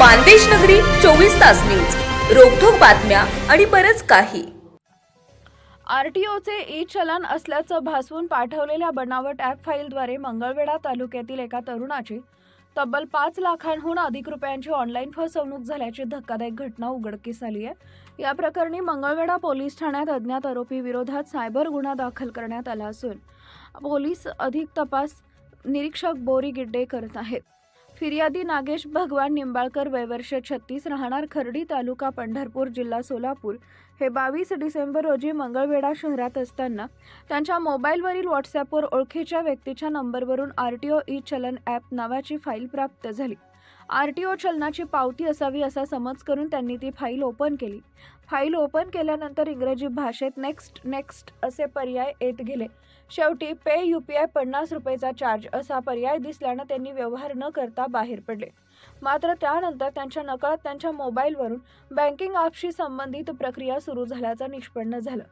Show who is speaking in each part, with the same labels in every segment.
Speaker 1: मानदेश नगरी चोवीस तास न्यूज. रोखोक बातम्या आणि बरच काही.
Speaker 2: आरटीओचे ई चलन असल्याचं भासवून पाठवलेल्या बनावट ॲप फाईलद्वारे मंगळवेढा तालुक्यातील एका तरुणाची तब्बल पाच लाखांहून अधिक रुपयांची ऑनलाईन फसवणूक झाल्याची धक्कादायक घटना उघडकीस आली आहे. या प्रकरणी मंगळवेढा पोलीस ठाण्यात अज्ञात आरोपी विरोधात सायबर गुन्हा दाखल करण्यात आला असून पोलीस अधिक तपास निरीक्षक बोरी गिड्डे करत आहेत. फिर्यादी नागेश भगवान निंबाळकर वयवर्ष छत्तीस राहणार खर्डी तालुका पंढरपूर जिल्हा सोलापूर. हे बावीस डिसेंबर रोजी मंगळवेढा शहरात असताना त्यांच्या मोबाईलवरील व्हॉट्सॲपवर ओळखीच्या व्यक्तीच्या नंबरवरून R T O e challan app नावाची फाईल प्राप्त झाली. आर टी ओ चलनाची पावती असावी असा समज करून त्यांनी ती फाईल ओपन केली. फाईल ओपन केल्यानंतर इंग्रजी भाषेत नेक्स्ट नेक्स्ट असे पर्याय येत गेले. शेवटी पे यू पी आय पन्नास रुपयेचा चार्ज असा पर्याय दिसल्यानं त्यांनी व्यवहार न करता बाहेर पडले. मात्र त्यानंतर त्यांच्या नकळत त्यांच्या मोबाईलवरून बँकिंग ॲपशी संबंधित प्रक्रिया सुरू झाल्याचं निष्पन्न झालं.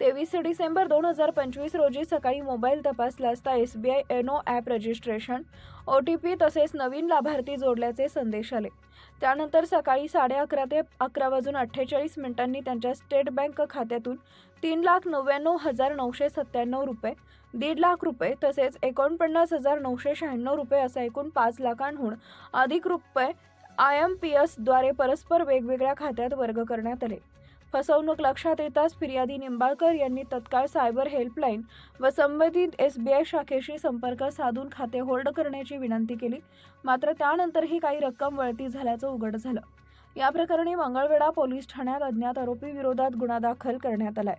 Speaker 2: तेवीस डिसेंबर दोन हजार पंचवीस रोजी सकाळी मोबाईल तपासला असता S B I I know app registration O T P तसेच नवीन लाभार्थी जोडल्याचे संदेश आले. त्यानंतर सकाळी साडे अकरा ते अकरा वाजून अठ्ठेचाळीस मिनिटांनी त्यांच्या स्टेट बँक खात्यातून तीन लाख नव्याण्णव हजार नऊशे सत्त्याण्णव रुपये दीड लाख रुपये तसेच एकोणपन्नास हजार नऊशे शहाण्णव रुपये असा एकूण पाच लाखांहून अधिक रुपये आय एम पी एसद्वारे परस्पर वेगवेगळ्या खात्यात वर्ग करण्यात आले. फसवणूक लक्षात येताच फिर्यादी निंबाळकर यांनी तत्काळ सायबर हेल्पलाईन व संबंधित एस बी आय शाखेशी संपर्क साधून खाते होल्ड करण्याची विनंती केली. मात्र त्यानंतरही काही रक्कम वळती झाल्याचं उघड झालं. या प्रकरणी मंगळवेढा पोलीस ठाण्यात अज्ञात आरोपी विरोधात गुन्हा दाखल करण्यात आलाय.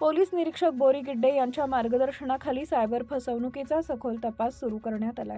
Speaker 2: पोलीस निरीक्षक बोरी गिड्डे यांच्या मार्गदर्शनाखाली सायबर फसवणुकीचा सखोल तपास सुरू करण्यात आलाय.